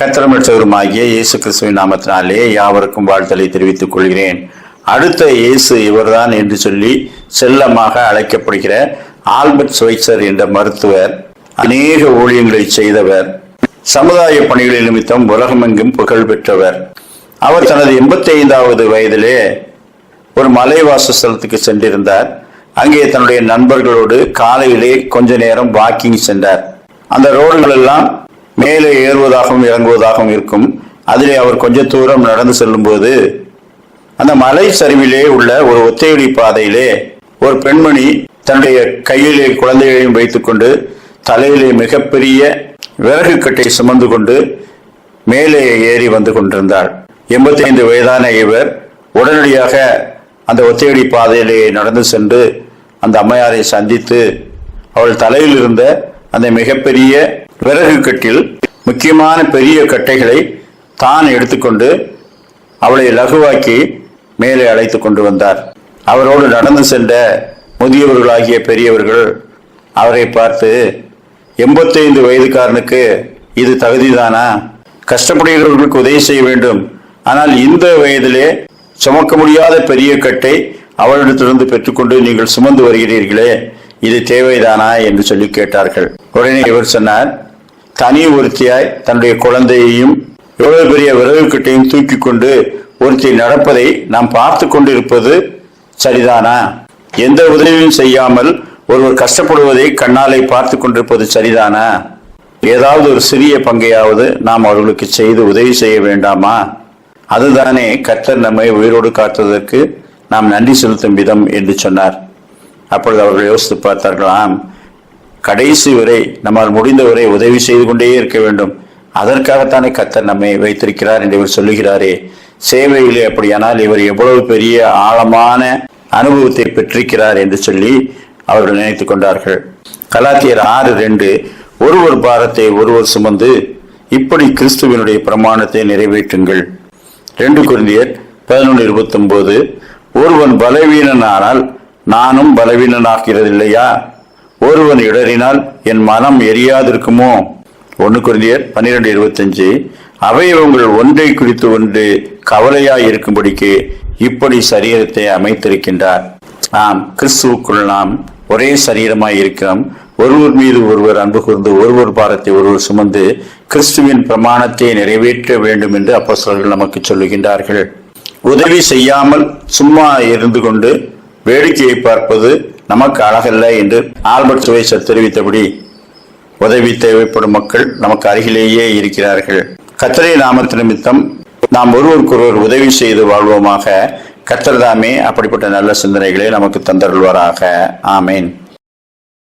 கத்திரமற்றவருமாகிய இயேசு கிறிஸ்துவின் நாமத்தினாலே யாவருக்கும் வாழ்த்தலை தெரிவித்துக் கொள்கிறேன். அடுத்த இயேசு இவர்தான் என்று சொல்லி செல்லமாக அழைக்கப்படுகிற ஆல்பர்ட் ஸ்வைட்சர் என்ற மருத்துவர் அநேக ஊழியங்களை செய்தவர் சமுதாய பணிகளின் நிமித்தம் உலகமெங்கும் புகழ் பெற்றவர். அவர் தனது எண்பத்தி ஐந்தாவது வயதிலே ஒரு மலைவாசஸ்தலத்துக்கு சென்றிருந்தார். அங்கே தன்னுடைய நண்பர்களோடு காலையிலே கொஞ்ச நேரம் வாக்கிங் சென்றார். அந்த ரோடுகள் எல்லாம் மேலே ஏறுவதாகவும் இறங்குவதாகவும் இருக்கும். அதிலே அவர் கொஞ்ச தூரம் நடந்து செல்லும்போது அந்த மலை சரிவிலே உள்ள ஒரு ஒத்தையடி பாதையிலே ஒரு பெண்மணி தன்னுடைய கையிலே குழந்தைகளையும் வைத்துக்கொண்டு தலையிலே மிகப்பெரிய விறகு கட்டை சுமந்து கொண்டு மேலே ஏறி வந்து கொண்டிருந்தாள். எண்பத்தி ஐந்து வயதான இவர் உடனடியாக அந்த ஒத்தையடி பாதையிலே நடந்து சென்று அந்த அம்மையாரை சந்தித்து அவள் தலையில் இருந்த அந்த மிகப்பெரிய விறகு கட்டில் முக்கியமான பெரிய கட்டைகளை தான் எடுத்துக்கொண்டு அவளை லகுவாக்கி மேலே அழைத்து கொண்டு வந்தார். அவரோடு நடந்து சென்ற முதியவர்களாகிய பெரியவர்கள் அவரை பார்த்து எண்பத்தைந்து வயதுக்காரனுக்கு இது தகுதிதானா? கஷ்டப்படுகிறவர்களுக்கு உதவி செய்ய வேண்டும். ஆனால் இந்த வயதிலே சுமக்க முடியாத பெரிய கட்டை அவளிடத்திலிருந்து பெற்றுக்கொண்டு நீங்கள் சுமந்து வருகிறீர்களே இது தேவைதானா? என்று சொல்லி கேட்டார்கள். உடனே இவர் சொன்னார் தனி ஒருத்தியாய் தன்னுடைய குழந்தையையும் எவ்வளவு பெரிய விறகுக்கிட்டையும் தூக்கி கொண்டு ஒருத்தி நடப்பதை நாம் பார்த்து கொண்டிருப்பது சரிதானா? எந்த உதவியும் செய்யாமல் ஒருவர் கஷ்டப்படுவதை கண்ணாலை பார்த்து கொண்டிருப்பது சரிதானா? ஏதாவது ஒரு சிறிய பங்கையாவது நாம் அவர்களுக்கு செய்து உதவி செய்ய வேண்டாமா? அதுதானே கர்த்தர் நம்மை உயிரோடு காத்ததற்கு நாம் நன்றி செலுத்தும் விதம் என்று சொன்னார். அப்பொழுது அவர்கள் யோசித்து பார்த்தார்களாம். கடைசி வரை நம்மால் முடிந்தவரை உதவி செய்து கொண்டே இருக்க வேண்டும். அதற்காகத்தானே கத்தர் நம்மை வைத்திருக்கிறார் என்று இவர் சொல்லுகிறாரே. சேவையிலே அப்படியானால் இவர் எவ்வளவு பெரிய ஆழமான அனுபவத்தை பெற்றிருக்கிறார் என்று சொல்லி அவர்கள் நினைத்துக் கொண்டார்கள். கலாத்தியர் ஆறு ரெண்டு ஒருவர் பாரத்தை ஒருவர் சுமந்து இப்படி கிறிஸ்துவனுடைய பிரமாணத்தை நிறைவேற்றுங்கள். ரெண்டு குருந்தியர் பதினொன்று இருபத்தி ஒன்பது ஒருவன் பலவீனனானால் நானும் பலவீனனாகிறதில்லையா ஒருவன் இடறினால் என் மனம் எரியாதிருக்குமோ? ஒன்று குருந்தியர் பன்னிரெண்டு இருபத்தஞ்சு அவயவங்கள் ஒன்றை குறித்து ஒன்று கவலையாய் இருக்கும்படிக்கு இப்படி சரீரத்தை அமைத்திருக்கின்றார். ஆம் கிறிஸ்துவுக்குள் நாம் ஒரே சரீரமாய் இருக்கிறோம். ஒருவர் மீது ஒருவர் அன்பு கூர்ந்து ஒருவர் பாரத்தை ஒருவர் சுமந்து கிறிஸ்துவின் பிரமாணத்தை நிறைவேற்ற வேண்டும் என்று அப்போஸ்தலர்கள் நமக்கு சொல்லுகின்றார்கள். உதவி செய்யாமல் சும்மா இருந்து கொண்டு வேடிக்கையை பார்ப்பது நமக்கு அழகல்ல என்று ஆல்பர்ட் சுவைசர் தெரிவித்தபடி உதவி தேவைப்படும் மக்கள் நமக்கு அருகிலேயே இருக்கிறார்கள். கத்தரை நாமத்து நிமித்தம் நாம் ஒருவருக்கொருவர் உதவி செய்து வாழ்வோமாக. கத்தர்தாமே அப்படிப்பட்ட நல்ல சிந்தனைகளை நமக்கு தந்தருள்வாராக. ஆமேன்.